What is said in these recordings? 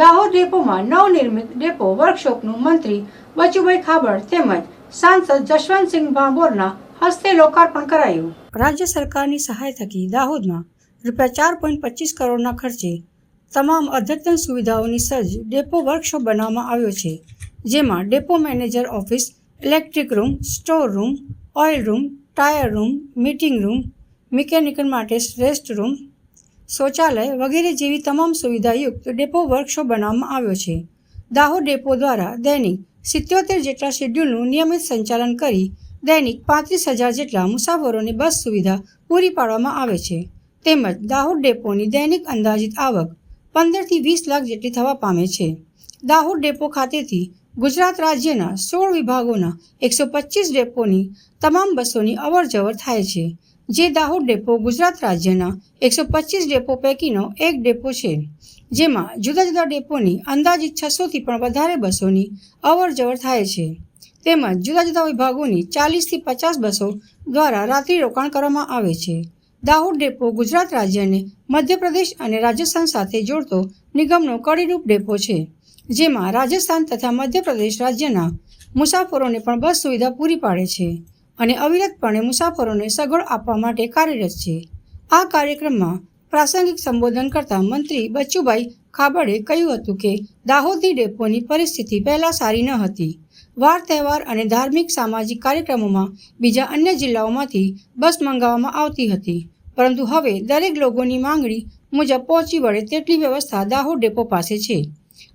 દાહોદ ડેપોમાં નવનિર્મિત ડેપો વર્કશોપનું મંત્રી બચુભાઈ ખાબડ તેમજ સાંસદ જશવંતસિંહ ભાંભોરના હસ્તે લોકાર્પણ કરાયું. રાજ્ય સરકારની સહાય થકી દાહોદમાં રૂપિયા ચાર પોઈન્ટ પચીસ કરોડના ખર્ચે તમામ અદ્યતન સુવિધાઓની સજ્જ ડેપો વર્કશોપ બનાવવામાં આવ્યો છે, જેમાં depot manager office, electric room, store room, oil room, tyre room, meeting room, mechanical માટે રેસ્ટ રૂમ શૌચાલય વગેરે જેવી તમામ સુવિધાયુક્ત ડેપો વર્કશોપ બનાવવામાં આવ્યો છે. દાહોદ ડેપો દ્વારા દૈનિક સિત્યોતેર જેટલા શેડ્યુલનું નિયમિત સંચાલન કરી દૈનિક પાંત્રીસ હજાર જેટલા મુસાફરોને બસ સુવિધા પૂરી પાડવામાં આવે છે. તેમજ દાહોદ ડેપોની દૈનિક અંદાજિત આવક પંદરથી વીસ લાખ જેટલી થવા પામે છે. દાહોદ ડેપો ખાતેથી ગુજરાત રાજ્યના સોળ વિભાગોના એકસો પચીસ ડેપોની તમામ બસોની અવર જવર થાય છે. જે દાહોદ ડેપો ગુજરાત રાજ્યના એકસો પચીસ ડેપો પૈકીનો એક ડેપો છે. જેમાં જુદા જુદા ડેપોની અંદાજિત છસોથી પણ વધારે બસોની અવર જવર થાય છે. તેમજ જુદા જુદા વિભાગોની ચાલીસથી પચાસ બસો દ્વારા રાત્રિ રોકાણ કરવામાં આવે છે. દાહોદ ડેપો ગુજરાત રાજ્યને મધ્યપ્રદેશ અને રાજસ્થાન સાથે જોડતો નિગમનો કડીરૂપ ડેપો છે. જેમાં રાજસ્થાન તથા મધ્યપ્રદેશ રાજ્યના મુસાફરોને પણ બસ સુવિધા પૂરી પાડે છે અને અવિરતપણે મુસાફરોને સગવડ આપવા માટે કાર્યરત છે. આ કાર્યક્રમમાં પ્રાસંગિક સંબોધન કરતા મંત્રી બચ્ચુભાઈ ખાબડે કહ્યું હતું કે દાહોદી ડેપોની પરિસ્થિતિ પહેલાં સારી ન હતી. વાર તહેવાર અને ધાર્મિક સામાજિક કાર્યક્રમોમાં બીજા અન્ય જિલ્લાઓમાંથી બસ મંગાવવામાં આવતી હતી. પરંતુ હવે દરેક લોકોની માંગણી મુજબ પહોંચી વળે તેટલી વ્યવસ્થા દાહોદ ડેપો પાસે છે.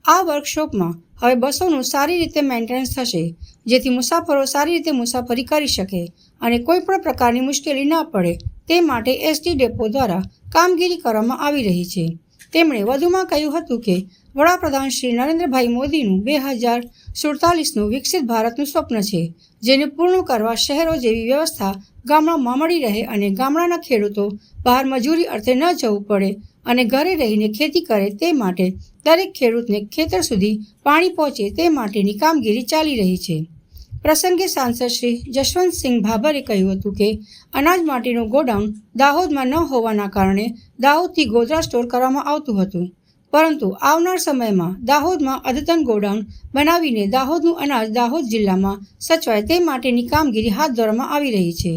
આ વર્કશોપમાં હવે બસોનું સારી રીતે મેન્ટેનન્સ થશે, જેથી મુસાફરો સારી રીતે મુસાફરી કરી શકે અને કોઈ પણ પ્રકારની મુશ્કેલી ન પડે તે માટે એસટી ડેપો દ્વારા કામગીરી કરવામાં આવી રહી છે. તેમણે વધુમાં કહ્યું હતું કે, વડાપ્રધાન શ્રી નરેન્દ્રભાઈ મોદીનું બે હજાર સુડતાલીસનું વિકસિત ભારતનું સ્વપ્ન છે, જેને પૂર્ણ કરવા શહેરો જેવી વ્યવસ્થા ગામડામાં મળી રહે અને ગામડાના ખેડૂતો બહાર મજૂરી અર્થે ન જવું પડે અને ઘરે રહીને ખેતી કરે તે માટે દરેક ખેડૂતને ખેતર સુધી પાણી પહોંચે તે માટેની કામગીરી ચાલી રહી છે. પ્રસંગે સાંસદ શ્રી જશવંતસિંહ ભાભરે કહ્યું હતું કે, અનાજ માટેનું ગોડાઉન દાહોદમાં ન હોવાના કારણે દાહોદથી ગોધરા સ્ટોર કરવામાં આવતું હતું. પરંતુ આવનાર સમયમાં દાહોદમાં અદ્યતન ગોડાઉન બનાવીને દાહોદનું અનાજ દાહોદ જિલ્લામાં સચવાય તે માટેની કામગીરી હાથ ધરવામાં આવી રહી છે.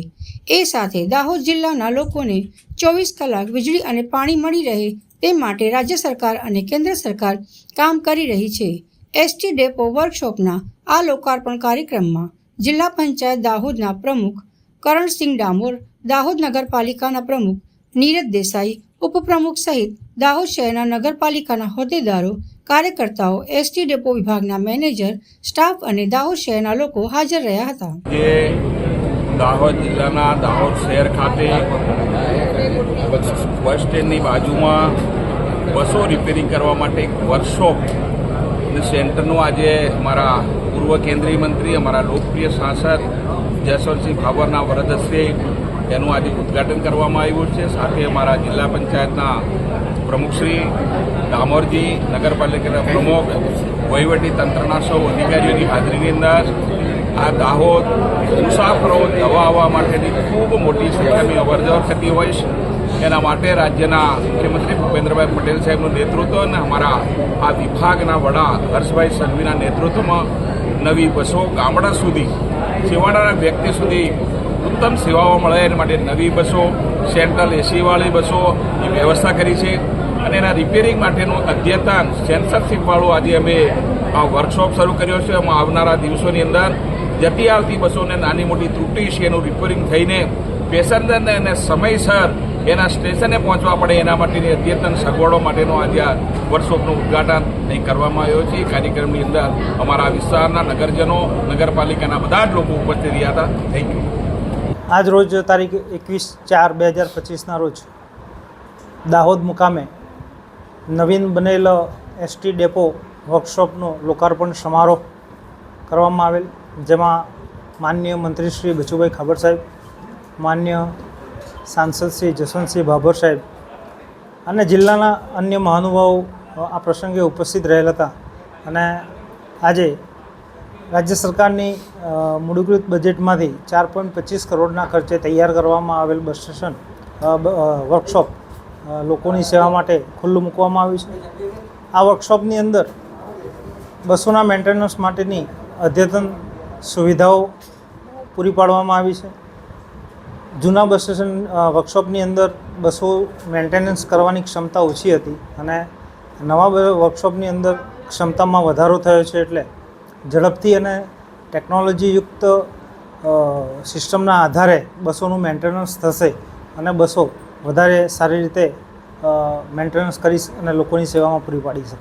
એ સાથે દાહોદ જિલ્લાના લોકોને ચોવીસ કલાક વીજળી અને પાણી મળી રહે તે માટે રાજ્ય સરકાર અને કેન્દ્ર સરકાર કામ કરી રહી છે. એસટી ડેપો વર્કશોપના આ લોકાર્પણ કાર્યક્રમમાં જિલ્લા પંચાયત દાહોદના પ્રમુખ કરણસિંહ ડામોર, દાહોદ નગરપાલિકાના પ્રમુખ નીરજ દેસાઈ, ઉપપ્રમુખ સહિત દાહોદ શહેરના નગરપાલિકાના હોદ્દેદારો, કાર્યકર્તાઓ એસટી ડેપો વિભાગના મેનેજર, સ્ટાફ અને દાહોદ શહેરના લોકો હાજર રહ્યા હતા. જે દાહોદ જિલ્લાના દાહોદ શહેર ખાતે બસ સ્ટેન્ડની બાજુમાં બસો રિપેરિંગ કરવા માટે એક વર્કશોપ સેન્ટરનું આજે અમારા પૂર્વ કેન્દ્રીય મંત્રી, અમારા લોકપ્રિય સાંસદ જયસ્વરસિંહ ભાભરના વરદસ્તે એનું આજે ઉદ્ઘાટન કરવામાં આવ્યું છે. સાથે અમારા જિલ્લા પંચાયતના પ્રમુખશ્રી ડામોરજી, નગરપાલિકાના પ્રમુખ, વહીવટી તંત્રના સૌ અધિકારીઓની હાજરીની અંદર આ દાહોદ મુસાફરો જવા આવવા માટેની ખૂબ મોટી સંખ્યાની અવરજવર થતી હોય છે. એના માટે રાજ્યના મુખ્યમંત્રી ભૂપેન્દ્રભાઈ પટેલ સાહેબનું નેતૃત્વ અને અમારા આ વિભાગના વડા હર્ષભાઈ સંઘવીના નેતૃત્વમાં નવી બસો ગામડા સુધી, છેવાડાના વ્યક્તિ સુધી ઉત્તમ સેવાઓ મળે એના માટે નવી બસો સેન્ટ્રલ એસીવાળી બસોની વ્યવસ્થા કરી છે અને એના રિપેરિંગ માટેનું અદ્યતન સેન્સરશીપવાળું આજે અમે આ વર્કશોપ શરૂ કર્યો છે. એમાં આવનારા દિવસોની અંદર જતી આવતી બસોને નાની મોટી ત્રુટી છે, એનું રિપેરિંગ થઈને પેસેન્જરને એને સમયસર એના સ્ટેશને પહોંચવા પડે એના માટેની અદ્યતન સગવડો માટેનો આજે આ વર્કશોપનું ઉદ્ઘાટન અહીં કરવામાં આવ્યો છે. કાર્યક્રમની અંદર અમારા વિસ્તારના નગરજનો, નગરપાલિકાના બધા જ લોકો ઉપસ્થિત રહ્યા હતા. થેન્ક યુ આજ રોજ તારીખ એકવીસ ચાર બે હજાર પચીસના રોજ દાહોદ મુકામે નવીન બનેલ એસટી ડેપો વર્કશોપનો લોકાર્પણ સમારોહ કરવામાં આવેલ, જેમાં માન્ય મંત્રી શ્રી બચુભાઈ ખાબર સાહેબ માન્ય સાંસદ શ્રી જસવંતસિંહ ભાભોર સાહેબ અને જિલ્લાના અન્ય મહાનુભાવો આ પ્રસંગે ઉપસ્થિત રહેલા હતા. અને આજે રાજ્ય સરકારની મૂડીકૃત બજેટમાંથી ચાર પોઈન્ટ પચીસ કરોડના ખર્ચે તૈયાર કરવામાં આવેલ બસ સ્ટેશન વર્કશોપ લોકોની સેવા માટે ખુલ્લું મૂકવામાં આવ્યું છે. આ વર્કશોપની અંદર બસોના મેન્ટેનન્સ માટેની અદ્યતન સુવિધાઓ પૂરી પાડવામાં આવી છે. જૂના બસ સ્ટેશન વર્કશોપની અંદર બસો મેન્ટેનન્સ કરવાની ક્ષમતા ઓછી હતી અને નવા વર્કશોપની અંદર ક્ષમતામાં વધારો થયો છે એટલે ઝડપથી અને ટેકનોલોજીયુક્ત સિસ્ટમના આધારે બસોનું મેન્ટેનન્સ થશે અને બસો વધારે સારી રીતે મેન્ટેનન્સ કરી અને લોકોની સેવામાં પૂરી પાડી શકે.